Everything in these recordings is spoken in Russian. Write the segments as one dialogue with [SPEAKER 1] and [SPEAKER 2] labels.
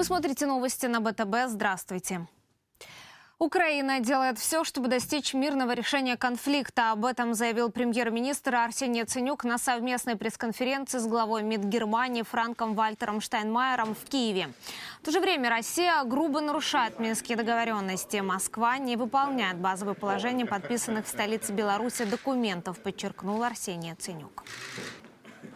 [SPEAKER 1] Вы смотрите новости на БТБ. Здравствуйте. Украина делает все, чтобы достичь мирного решения конфликта. Об этом заявил премьер-министр Арсений Яценюк на совместной пресс-конференции с главой МИД Германии Франком Вальтером Штайнмайером в Киеве. В то же время Россия грубо нарушает минские договоренности. Москва не выполняет базовые положения подписанных в столице Беларуси документов, подчеркнул Арсений Яценюк.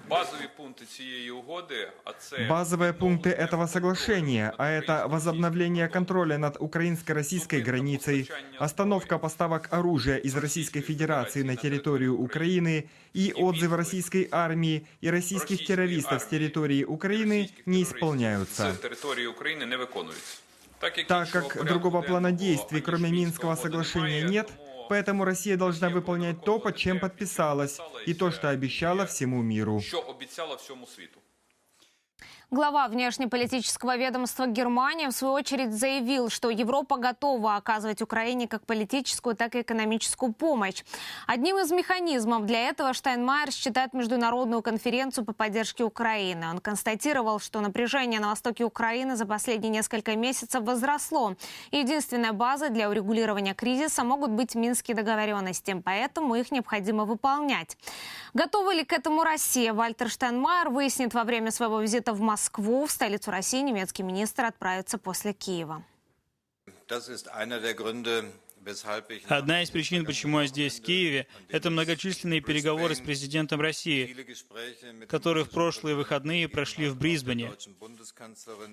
[SPEAKER 2] Базові пункти цієї угоди, а це
[SPEAKER 3] Базовые пункты этого соглашения, а это возобновление контроля над украинско-российской границей, остановка поставок оружия из Российской Федерации на территорию Украины и отзывы российской армии и российских террористов с территории Украины не исполняются.
[SPEAKER 2] з території України не виконуються. Так як,
[SPEAKER 3] Так
[SPEAKER 2] іншого
[SPEAKER 3] как
[SPEAKER 2] порядку
[SPEAKER 3] другого плана
[SPEAKER 2] денного,
[SPEAKER 3] действий,
[SPEAKER 2] аніж
[SPEAKER 3] кроме
[SPEAKER 2] Мінська
[SPEAKER 3] Минского
[SPEAKER 2] угоди
[SPEAKER 3] соглашения,
[SPEAKER 2] немає,
[SPEAKER 3] нет,
[SPEAKER 2] тому
[SPEAKER 3] поэтому Россия должна выполнять то, под чем подписалась, и то, что обещала всему миру.
[SPEAKER 1] Глава внешнеполитического ведомства Германии в свою очередь заявил, что Европа готова оказывать Украине как политическую, так и экономическую помощь. Одним из механизмов для этого Штайнмайер считает международную конференцию по поддержке Украины. Он констатировал, что напряжение на востоке Украины за последние несколько месяцев возросло. Единственная база для урегулирования кризиса могут быть минские договоренности, поэтому их необходимо выполнять. Готова ли к этому Россия? Вальтер Штайнмайер выяснит во время своего визита в Москву. В столицу России немецкий министр отправится после Киева.
[SPEAKER 4] Одна из причин, почему я здесь, в Киеве, это многочисленные переговоры с президентом России, которые в прошлые выходные прошли в Брисбене,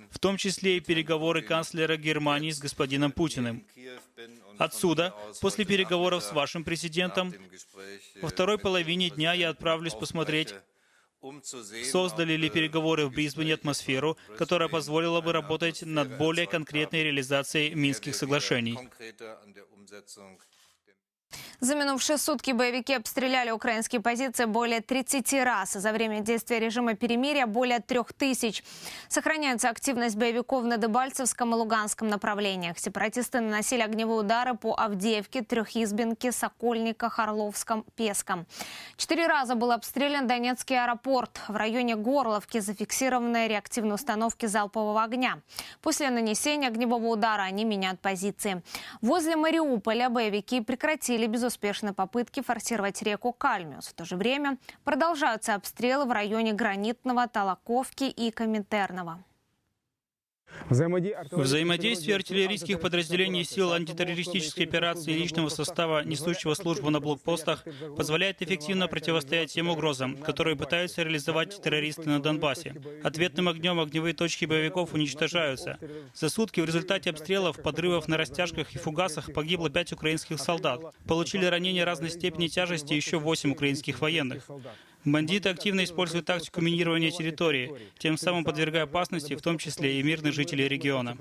[SPEAKER 4] в том числе и переговоры канцлера Германии с господином Путиным. Отсюда, после переговоров с вашим президентом, во второй половине дня я отправлюсь посмотреть, создали ли переговоры в Брисбене атмосферу, которая позволила бы работать над более конкретной реализацией Минских соглашений.
[SPEAKER 1] За минувшие сутки боевики обстреляли украинские позиции более 30 раз. За время действия режима перемирия более трех тысяч. Сохраняется активность боевиков на Дебальцевском и Луганском направлениях. Сепаратисты наносили огневые удары по Авдеевке, Трехизбинке, Сокольниках, Орловском, Песком. Четыре раза был обстрелян Донецкий аэропорт. В районе Горловки зафиксированы реактивные установки залпового огня. После нанесения огневого удара они меняют позиции. Возле Мариуполя боевики прекратили безуспешные попытки форсировать реку Кальмиус. В то же время продолжаются обстрелы в районе Гранитного, Толоковки и Коминтерного.
[SPEAKER 4] Взаимодействие артиллерийских подразделений сил антитеррористической операции личного состава, несущего службу на блокпостах, позволяет эффективно противостоять тем угрозам, которые пытаются реализовать террористы на Донбассе. Ответным огнем огневые точки боевиков уничтожаются. За сутки в результате обстрелов, подрывов на растяжках и фугасах погибло пять украинских солдат. Получили ранения разной степени тяжести еще восемь украинских военных. Бандиты активно используют тактику минирования территории, тем самым подвергая опасности, в том числе и мирных жителей региона.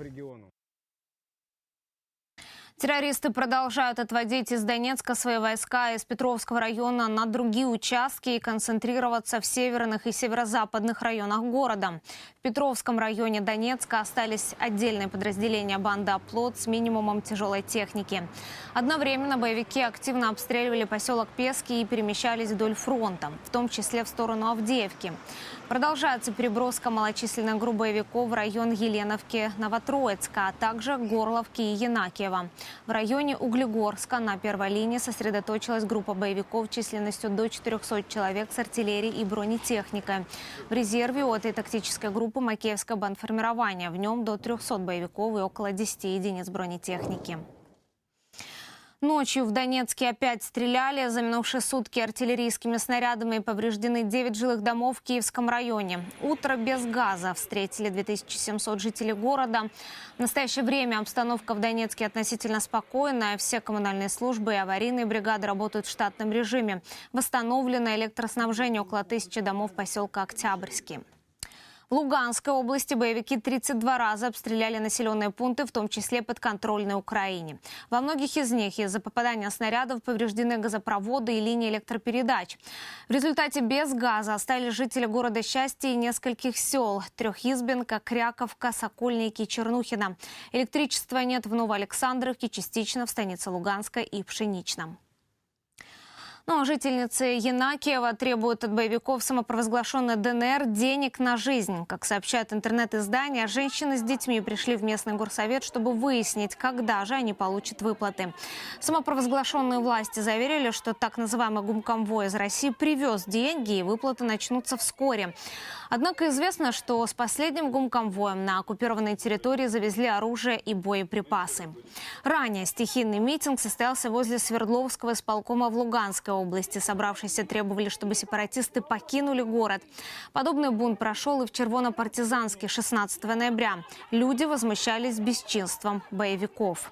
[SPEAKER 1] Террористы продолжают отводить из Донецка свои войска из Петровского района на другие участки и концентрироваться в северных и северо-западных районах города. В Петровском районе Донецка остались отдельные подразделения банды «Оплот» с минимумом тяжелой техники. Одновременно боевики активно обстреливали поселок Пески и перемещались вдоль фронта, в том числе в сторону Авдеевки. Продолжается переброска малочисленных групп боевиков в район Еленовки, Новотроицка, а также Горловки и Янакиева. В районе Углегорска на первой линии сосредоточилась группа боевиков численностью до 400 человек с артиллерией и бронетехникой. В резерве у этой тактической группы Макеевское бандформирование. В нем до 300 боевиков и около 10 единиц бронетехники. Ночью в Донецке опять стреляли. За минувшие сутки артиллерийскими снарядами повреждены 9 жилых домов в Киевском районе. Утро без газа встретили 2700 жителей города. В настоящее время обстановка в Донецке относительно спокойная. Все коммунальные службы и аварийные бригады работают в штатном режиме. Восстановлено электроснабжение около тысячи домов поселка Октябрьский. Луганской области боевики 32 раза обстреляли населенные пункты, в том числе подконтрольной Украине. Во многих из них из-за попадания снарядов повреждены газопроводы и линии электропередач. В результате без газа остались жители города Счастья и нескольких сел – Трехизбенка, Кряковка, Сокольники, Чернухина. Электричества нет в Новоалександровке, частично в станице Луганска и Пшеничном. Ну а жительницы Янакиева требуют от боевиков самопровозглашенной ДНР денег на жизнь. Как сообщают интернет-издания, женщины с детьми пришли в местный горсовет, чтобы выяснить, когда же они получат выплаты. Самопровозглашенные власти заверили, что так называемый гумконвой из России привез деньги и выплаты начнутся вскоре. Однако известно, что с последним гумконвоем на оккупированной территории завезли оружие и боеприпасы. Ранее стихийный митинг состоялся возле Свердловского исполкома в Луганской области. Собравшиеся требовали, чтобы сепаратисты покинули город. Подобный бунт прошел и в Червоно-Партизанске 16 ноября. Люди возмущались бесчинством боевиков.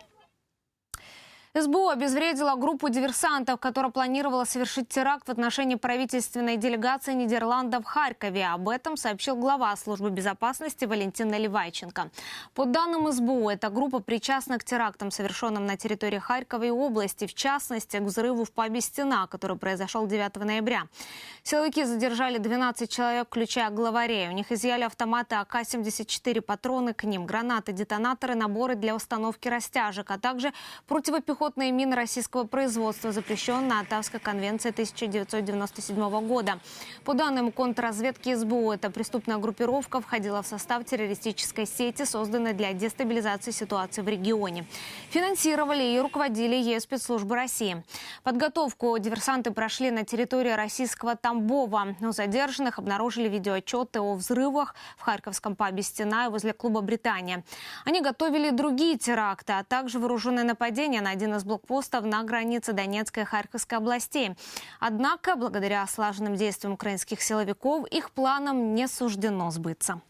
[SPEAKER 1] СБУ обезвредила группу диверсантов, которая планировала совершить теракт в отношении правительственной делегации Нидерландов в Харькове. Об этом сообщил глава службы безопасности Валентин Наливайченко. По данным СБУ, эта группа причастна к терактам, совершенным на территории Харькова и области, в частности, к взрыву в пабе «Стена», который произошел 9 ноября. Силовики задержали 12 человек, включая главарей. У них изъяли автоматы АК-74, патроны к ним, гранаты, детонаторы, наборы для установки растяжек, а также противопехотные мины российского производства, запрещенные Оттавской конвенцией 1997 года. По данным контрразведки СБУ, эта преступная группировка входила в состав террористической сети, созданной для дестабилизации ситуации в регионе. Финансировали и руководили ею спецслужбы России. Подготовку диверсанты прошли на территории российского Тамбова. У задержанных обнаружили видеоотчеты о взрывах в Харьковском пабе «Стена» и возле клуба «Британия». Они готовили другие теракты, а также вооруженное нападение на один из блокпостов на границе Донецкой и Харьковской областей. Однако, благодаря слаженным действиям украинских силовиков, их планам не суждено сбыться.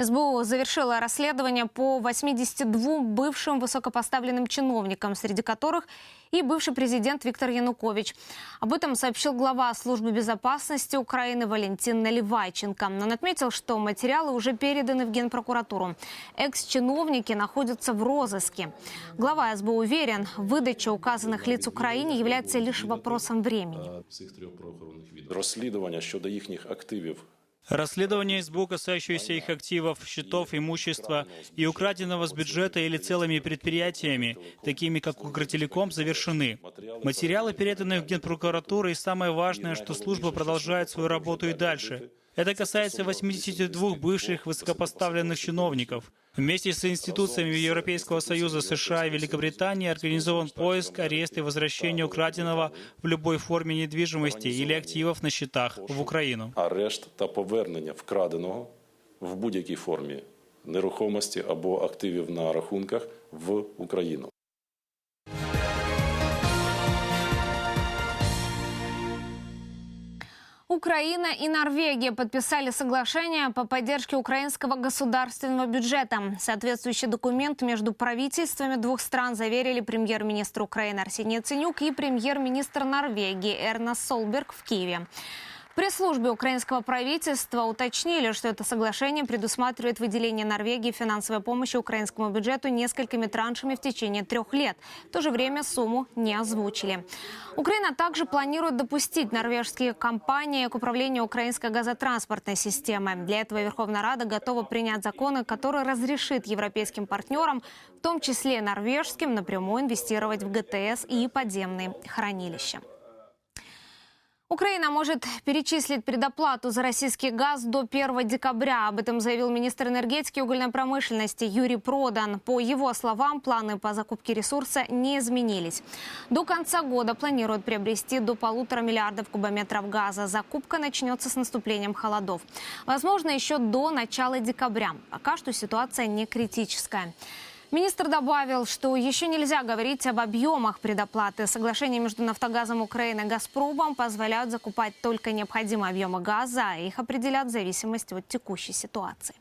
[SPEAKER 1] СБУ завершила расследование по 82 бывшим высокопоставленным чиновникам, среди которых и бывший президент Виктор Янукович. Об этом сообщил глава службы безопасности Украины Валентин Наливайченко. Он отметил, что материалы уже переданы в Генпрокуратуру. Экс-чиновники находятся в розыске. Глава СБУ уверен, выдача указанных лиц Украине является лишь вопросом времени.
[SPEAKER 5] цих трьох правоохоронних відомств. Розслідування щодо їхніх активів
[SPEAKER 4] Расследование СБУ, касающееся их активов, счетов, имущества и украденного с бюджета или целыми предприятиями, такими как Укртелеком, завершены. Материалы переданы в Генпрокуратуру, и самое важное, что служба продолжает свою работу и дальше. Это касается 82 бывших высокопоставленных чиновников. Вместе с институциями Европейского Союза, США и Великобритании организован поиск, арест и возвращение украденного в любой форме недвижимости или активов на счетах в Украину.
[SPEAKER 5] арешт та повернення вкраденого в будь-якій формі нерухомості або активів на рахунках в Україну.
[SPEAKER 1] Украина и Норвегия подписали соглашение по поддержке украинского государственного бюджета. Соответствующий документ между правительствами двух стран заверили премьер-министр Украины Арсений Яценюк и премьер-министр Норвегии Эрна Солберг в Киеве. В пресс-службе украинского правительства уточнили, что это соглашение предусматривает выделение Норвегии финансовой помощи украинскому бюджету несколькими траншами в течение трех лет. В то же время сумму не озвучили. Украина также планирует допустить норвежские компании к управлению украинской газотранспортной системой. Для этого Верховная Рада готова принять законы, которые разрешит европейским партнерам, в том числе норвежским, напрямую инвестировать в ГТС и подземные хранилища. Украина может перечислить предоплату за российский газ до 1 декабря. Об этом заявил министр энергетики и угольной промышленности Юрий Продан. По его словам, планы по закупке ресурса не изменились. До конца года планируют приобрести до полутора миллиардов кубометров газа. Закупка начнется с наступлением холодов. Возможно, еще до начала декабря. Пока что ситуация не критическая. Министр добавил, что еще нельзя говорить об объемах предоплаты. Соглашения между «Нафтогазом Украины» и «Газпромом» позволяют закупать только необходимые объемы газа, их определят в зависимости от текущей ситуации.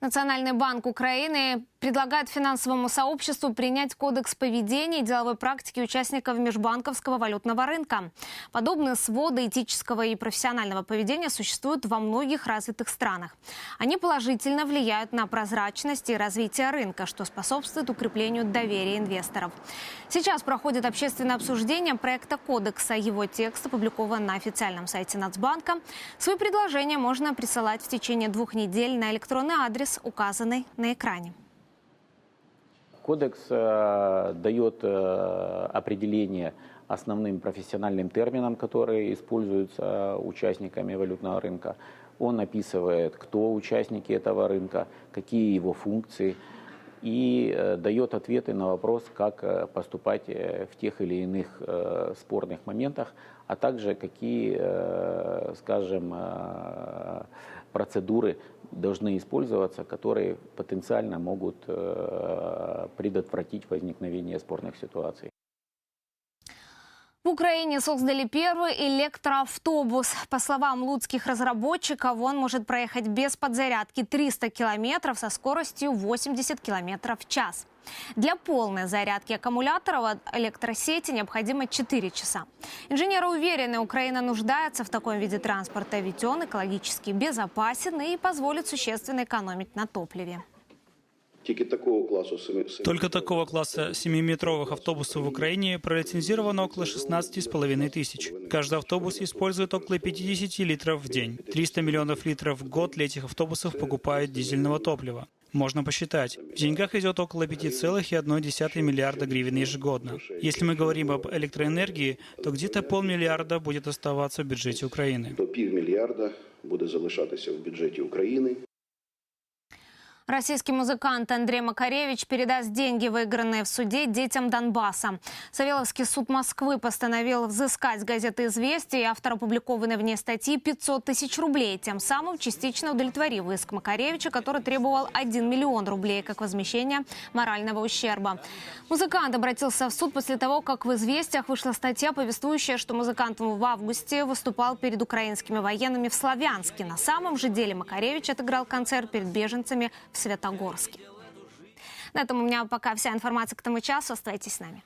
[SPEAKER 1] Национальный банк Украины предлагает финансовому сообществу принять кодекс поведения и деловой практики участников межбанковского валютного рынка. Подобные своды этического и профессионального поведения существуют во многих развитых странах. Они положительно влияют на прозрачность и развитие рынка, что способствует укреплению доверия инвесторов. Сейчас проходит общественное обсуждение проекта кодекса. Его текст опубликован на официальном сайте Нацбанка. Свои предложения можно присылать в течение двух недель на электронный адрес, указанный на экране.
[SPEAKER 6] Кодекс э, дает э, определение основным профессиональным терминам, которые используются участниками валютного рынка. Он описывает, кто участники этого рынка, какие его функции, и э, дает ответы на вопрос, как э, поступать э, в тех или иных э, спорных моментах, а также какие, э, скажем, э, процедуры должны использоваться, которые потенциально могут э, предотвратить возникновение спорных ситуаций.
[SPEAKER 1] В Украине создали первый электроавтобус. По словам луцких разработчиков, он может проехать без подзарядки 300 километров со скоростью 80 километров в час. Для полной зарядки аккумуляторов от электросети необходимо 4 часа. Инженеры уверены, Украина нуждается в таком виде транспорта, ведь он экологически безопасен и позволит существенно экономить на топливе.
[SPEAKER 7] Тільки такого класу семи- семи-
[SPEAKER 4] Только такого класса 7-метровых автобусов в Украине пролицензировано около 16,5 тысяч. Каждый автобус использует около 50 литров в день. 300 миллионов литров в год для этих автобусов покупают дизельного топлива. Можно посчитать. В деньгах идет около 5,1 миллиарда гривен ежегодно. Если мы говорим об электроэнергии, то где-то полмиллиарда будет оставаться в бюджете Украины.
[SPEAKER 7] до півмільярда буде залишатися в бюджеті України.
[SPEAKER 1] Российский музыкант Андрей Макаревич передаст деньги, выигранные в суде, детям Донбасса. Савеловский суд Москвы постановил взыскать с газеты «Известия» и автора опубликованной в ней статьи 500 тысяч рублей, тем самым частично удовлетворив иск Макаревича, который требовал 1 миллион рублей как возмещение морального ущерба. Музыкант обратился в суд после того, как в «Известиях» вышла статья, повествующая, что музыкант в августе выступал перед украинскими военными в Славянске. На самом же деле Макаревич отыграл концерт перед беженцами Светогорске. На этом у меня пока вся информация к тому часу. Оставайтесь с нами.